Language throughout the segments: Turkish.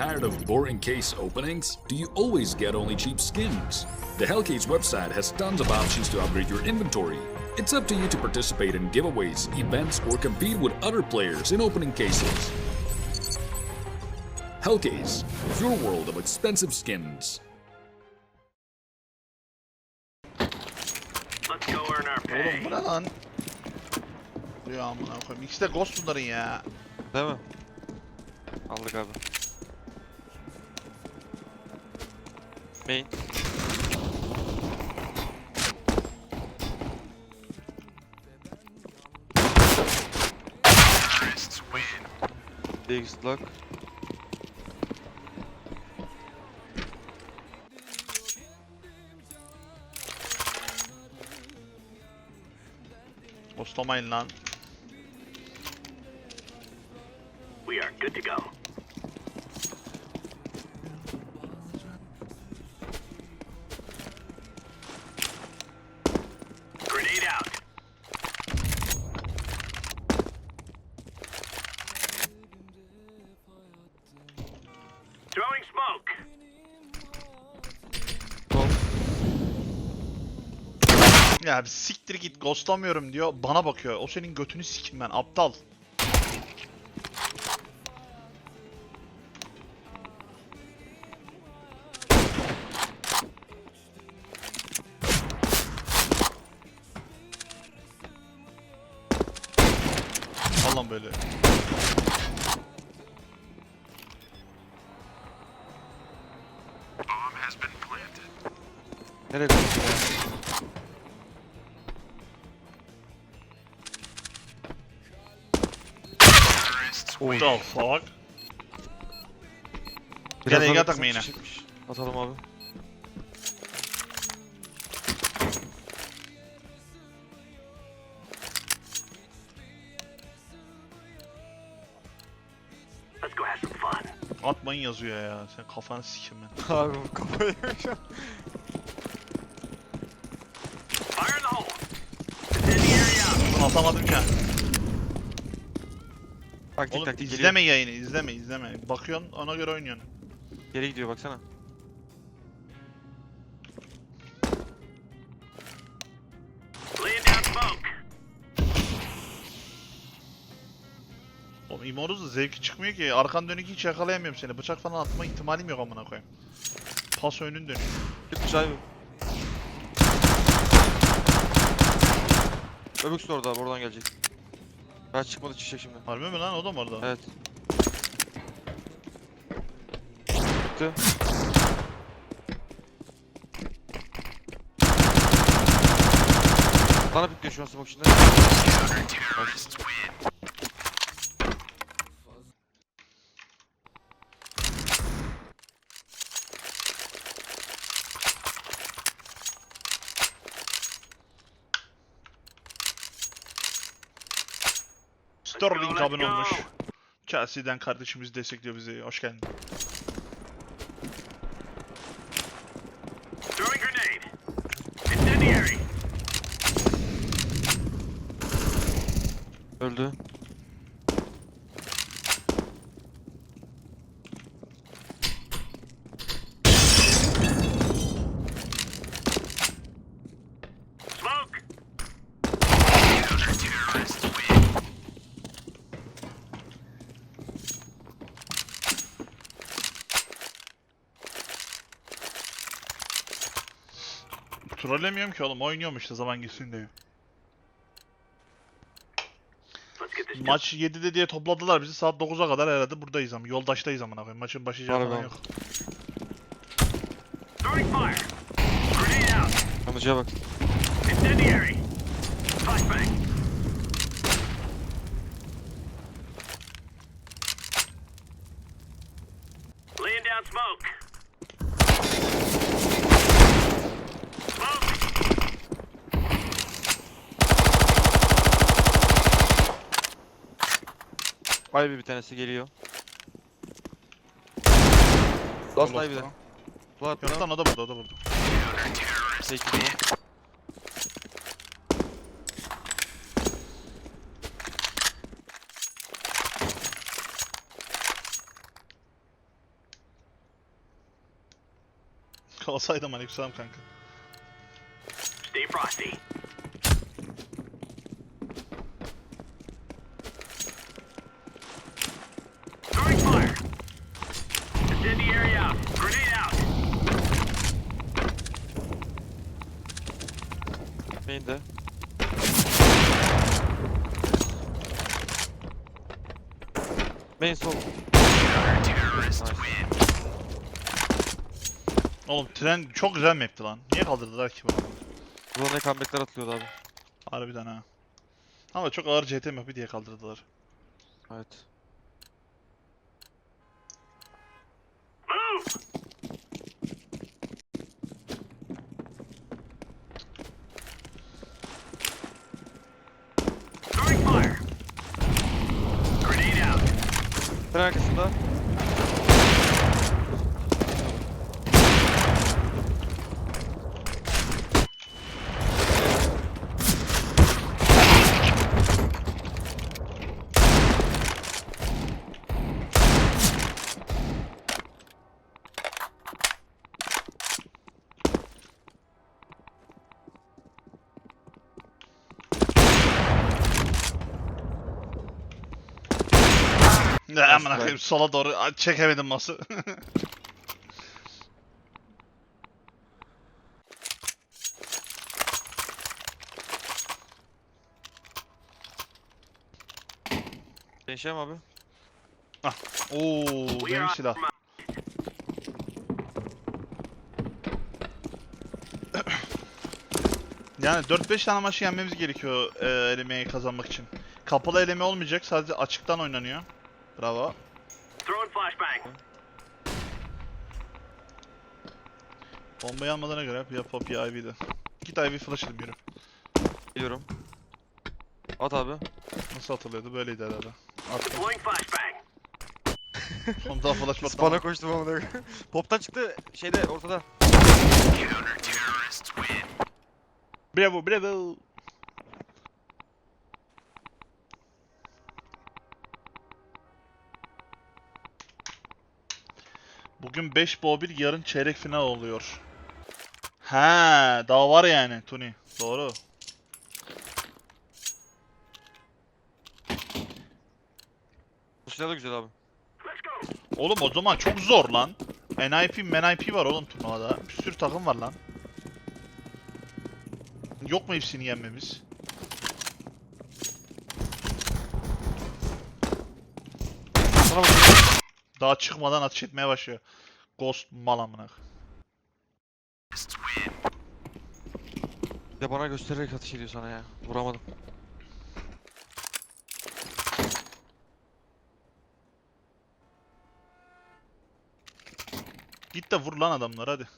Tired of boring case openings? Do you always get only cheap skins? The Hellcase website has tons of options to upgrade your inventory. It's up to you to participate in giveaways, events, or compete with other players in opening cases. Hellcase, your world of expensive skins. Let's go earn our pay. Oğlum pay. bu ne lan? Ya amına koyayım. İkisi de ghost bunların ya. Değil mi? Aldık abi. Main. Biggest lock. Ghostlamayın lan. We are good to go. Ya bir siktir git ghostlamıyorum diyor. Bana bakıyor. O senin götünü sikim ben aptal. Al lan böyle. Nereye koydun Oy. The fuck? Biraz Gene alıp atak mı yine? çekmiş. Atalım abi. Let's go have some fun. Atmayın yazıyor ya. Sen kafanı sikim ben. Abi bu kafayı yemiş. Fire in the hole. Incendiary out. Atamadım ya. Taktik Oğlum taktik geliyor. izleme yayını izleme izleme. Bakıyorsun ona göre oynuyorsun. Geri gidiyor baksana. Oğlum Immortals da zevki çıkmıyor ki. Arkan dönük hiç yakalayamıyorum seni. Bıçak falan atma ihtimalim yok amına koyayım. Pas önün dönüyor. Gitmiş abi. Öbüksün orada abi oradan gelecek. Ben çıkmadı çıkacak şimdi. Harbi mi lan o da mı orada? Evet. Çıktı. Bana pikliyor şu an smoke içinde. Sterling Let's abone go. olmuş. Chelsea'den kardeşimiz destekliyor bizi. Hoş geldin. Öldü. Smoke. Trollemiyorum ki oğlum. Oynuyorum işte zaman geçsin diye. Maç 7'de diye topladılar bizi. Saat 9'a kadar herhalde buradayız ama. Yoldaştayız amına koyayım. Maçın başlayacağı falan abi. yok. Yanıcıya bak. Laying down. Smoke. Vay be bir tanesi geliyor. Last live bir de. Flat Yok lan o da burada o da burada. Çekil. Kalsaydım aleykümselam kanka. Stay frosty. Main'de. Main sol. Oğlum tren çok güzel map'ti lan. Niye kaldırdılar ki bunu? Burada ne comeback'ler atılıyordu abi. Harbiden ha. Ama çok ağır CT map'i diye kaldırdılar. Evet. Move. Throwing fire. Grenade out. Tren Ne amına koyayım sola doğru çekemedim ması. Değişeceğim abi. Oo We benim silah. Yani 4-5 tane maçı yenmemiz gerekiyor e, elemeyi kazanmak için. Kapalı eleme olmayacak sadece açıktan oynanıyor. Bravo. Throwing flashbang. Bombayı almadığına göre ya Pop ya Ivy'di. Git Ivy flash edin yürü. Geliyorum. At abi. Nasıl hatırlıyordu? Böyleydi herhalde. Attım. Deploying flashbang. Sonunda flash Spana patlama. koştum ama Pop'tan çıktı şeyde ortada. Bravo bravo. Bugün 5 boğa 1 yarın çeyrek final oluyor. He, daha var yani Tuni. Doğru. Bu silah da güzel abi. Oğlum o zaman çok zor lan. NIP, MNIP var oğlum turnuvada. Bir sürü takım var lan. Yok mu hepsini yenmemiz? Daha çıkmadan ateş etmeye başlıyor. Ghost mal amına. Bir de bana göstererek atış ediyor sana ya. Vuramadım. Git de vur lan adamlar hadi.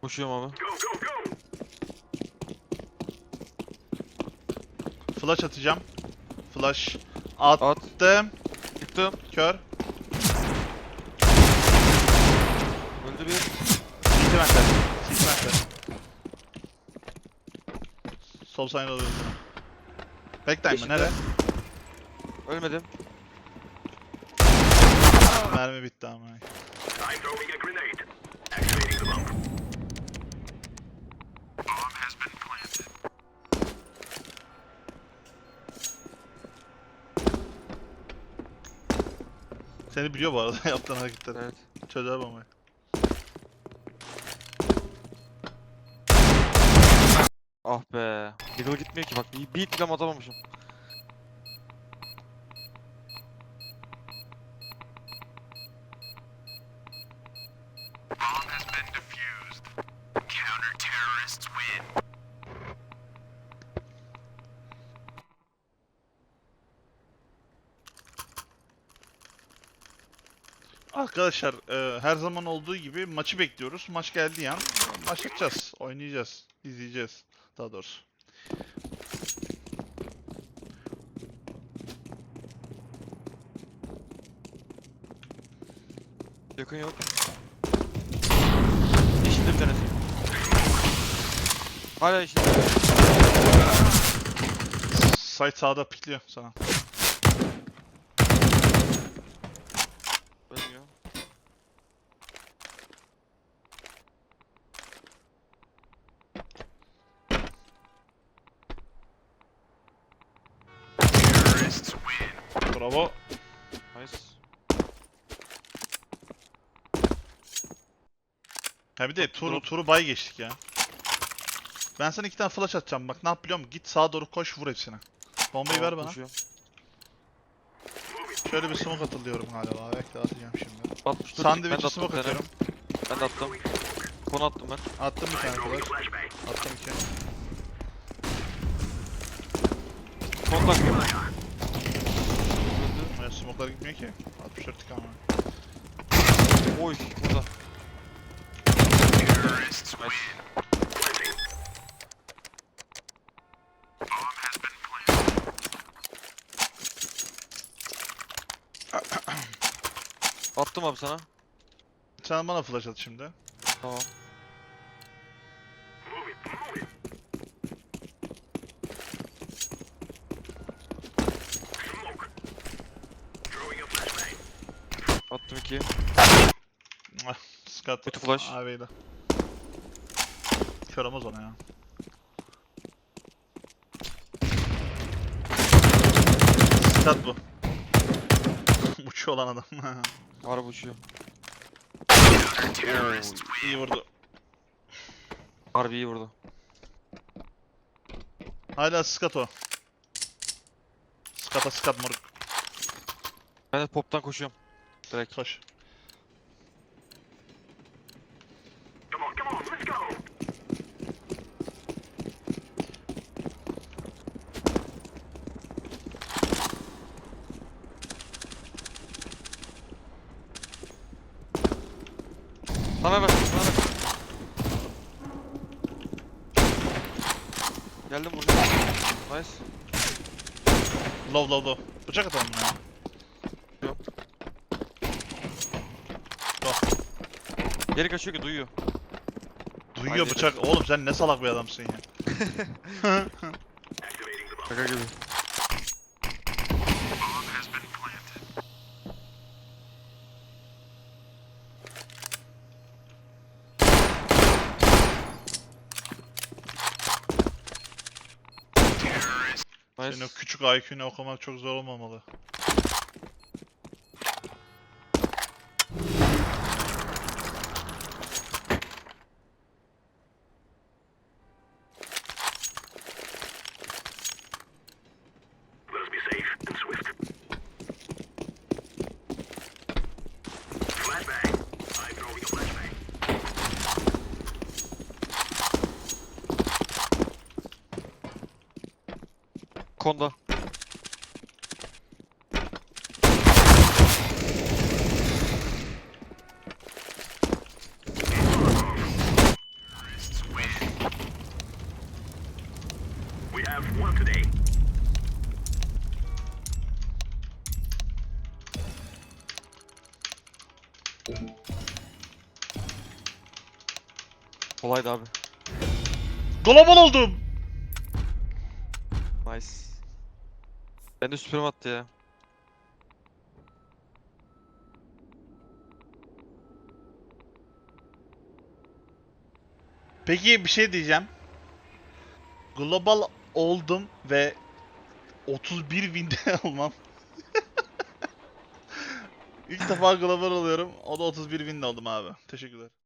Koşuyorum abi. Flash atacağım. Flash At. attım. Yıktım. Kör. Öldü bir. CT bende. CT bende. Sol side oluyor. Backtime mı? Yeşilde. Nere? Ölmedim. Mermi bitti ama. I'm throwing a grenade. Activating the bomb. Bomb has been planted. Seni biliyor bu arada yaptığın hareketleri. Evet. Çözer bombayı. Ah be. Middle gitmiyor ki bak. Bir, bir bile atamamışım. Arkadaşlar e, her zaman olduğu gibi maçı bekliyoruz. Maç geldiği an başlayacağız. Oynayacağız. izleyeceğiz. Daha doğrusu. Yakın yok. Yeşilde bir tanesi. Hala yeşilde. Site sağda pikliyor sana. Bravo. Nice. Ha bir de turu, turu bay geçtik ya. Ben sana iki tane flash atacağım bak ne yap biliyor musun? Git sağa doğru koş vur hepsine. Bombayı ver bana. koşuyorum. Şöyle bir smoke atılıyorum galiba. Bekle atacağım şimdi. Atmış dur. Sandviçe ben de attım smoke bir tane. atıyorum. Ben de attım. Konu attım ben. Attım bir tane flash. Attım iki. Kontak. Smoke'lar gitmiyor ki. 64 tık ama. Oy burada. Attım abi sana. Sen bana flash at şimdi. Tamam. Attım iki. Skat. Kötü flash. Abiyle. Kör olmaz ona ya. Skat bu. Uçuyor olan adam. Araba uçuyor. İyi vurdu. Harbi iyi vurdu. Hala skat o. Skata skat moruk. Ben de poptan koşuyorum. Direkt. Koş. Sana ver, sana ver. Geldim buraya. Nice. Low low low. Bıçak atalım ya. Yok. Go. Geri kaçıyor ki duyuyor. Duyuyor Haydi. bıçak. Oğlum sen ne salak bir adamsın ya. Şaka gibi. Senin o küçük IQ'nu okumak çok zor olmamalı. Konda. We have one today. Kolaydı abi. Global oldum. Nice. Ben de süperim attı ya. Peki bir şey diyeceğim. Global oldum ve 31 winde olmam. İlk defa global oluyorum. O da 31 win oldum abi. Teşekkürler.